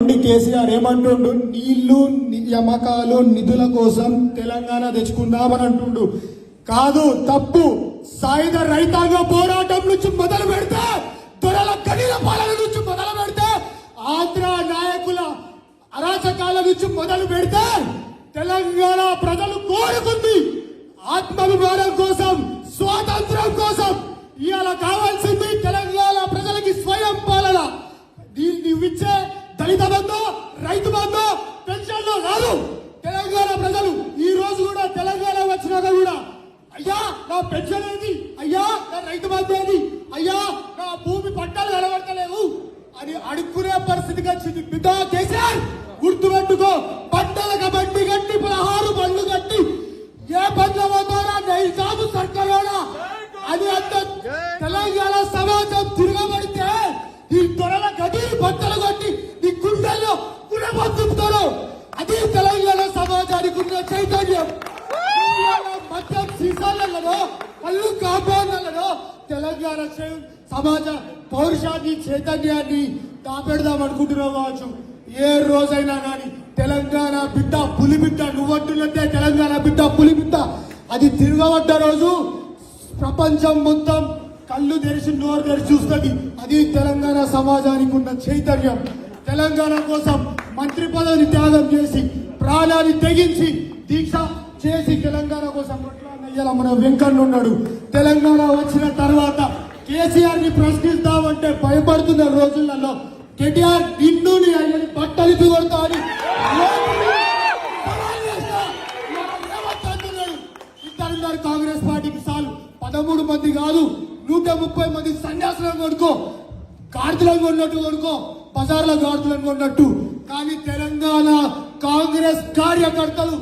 కేసీఆర్ ఏమంటుండు? నీళ్ళు యమకాలు నిధుల కోసం తెలంగాణ తెచ్చుకుందామని అంటుండు. కాదు తప్పు. సాయుధ రైతాంగ పోరాటం నుంచి మొదలు పెడితే దొరల కనీల పాలన నుంచి మొదలు పెడితే ఆంధ్ర నాయకుల అరాచకాల నుంచి మొదలు పెడితే తెలంగాణ ప్రజలు కోరుకుంది ఆత్మాభిమానం కోసం స్వాతంత్రం కోసం. ఇవాళ కావాల్సింది తెలంగాణ ప్రజలకి స్వయం పాలన. దీన్ని ఇచ్చే దళిత బంధు రైతు బంధు పెన్షన్లు రాదు. తెలంగాణ ప్రజలు ఈ రోజు కూడా తెలంగాణ వచ్చినాక కూడా అయ్యా నా పెన్షన్ ఏది? అయ్యా నా రైతు బంధు ఏది? అయ్యా నా భూమి పట్టాలు కనబడతలేవు. అని అడుక్కునే పరిస్థితికి వచ్చింది బిడ్డ కేసీఆర్. గుర్తుపెట్టుకో పంటలకు బండి కట్టి పదహారు బండ్లు కట్టి ఏ బండ్ల పోతారా? నైజాము సర్కారోడా? అది అంత తెలంగాణ సమాజం తిరగబడి ఈ త్వరల గది బట్టలు కొట్టి ఈ గుండెల్లో గుణపొందుతారు అది తెలంగాణ సమాజానికి ఉన్న చైతన్యం. మద్యం సీసాలలో కళ్ళు కాంపౌండ్లలో తెలంగాణ సమాజ పౌరుషాన్ని చైతన్యాన్ని దాపెడదాం అనుకుంటున్నావు కావచ్చు. ఏ రోజైనా కానీ తెలంగాణ బిడ్డ పులి బిడ్డ నువ్వంటున్నట్టే తెలంగాణ బిడ్డ పులి బిడ్డ. అది తిరగబడ్డ రోజు ప్రపంచం మొత్తం కళ్ళు తెరిచి నోరు తెరిచి చూస్తుంది. అది తెలంగాణ సమాజానికి ఉన్న చైతన్యం. తెలంగాణ కోసం మంత్రి పదవిని త్యాగం చేసి ప్రాణాన్ని తెగించి దీక్ష చేసి తెలంగాణ కోసం కొట్లాడిన మన వెంకన్న ఉన్నాడు. తెలంగాణ వచ్చిన తర్వాత కేసీఆర్ని ప్రశ్నిస్తామంటే భయపడుతున్న రోజులలో కేటీఆర్ నిన్ను నీ అయ్యని బట్టలు కొడతా అని ఇద్దరున్నారు కాంగ్రెస్ పార్టీకి చాలు. పదమూడు మంది కాదు నూట ముప్పై మంది సన్యాసులను కొనుక్కో కార్తులను కొన్నట్టు కొనుక్కో బజార్ల కార్తులను కొన్నట్టు. కానీ తెలంగాణ కాంగ్రెస్ కార్యకర్తలు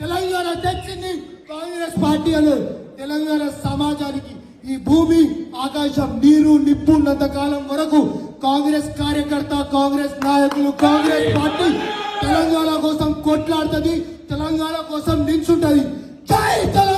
తెలంగాణ తెచ్చింది కాంగ్రెస్ పార్టీ అని తెలంగాణ సమాజానికి ఈ భూమి ఆకాశం నీరు నిప్పు ఉన్నంత కాలం వరకు కాంగ్రెస్ కార్యకర్త కాంగ్రెస్ నాయకులు కాంగ్రెస్ పార్టీ తెలంగాణ కోసం కొట్లాడుతుంది తెలంగాణ కోసం నిల్చుంటది జై తెలంగాణ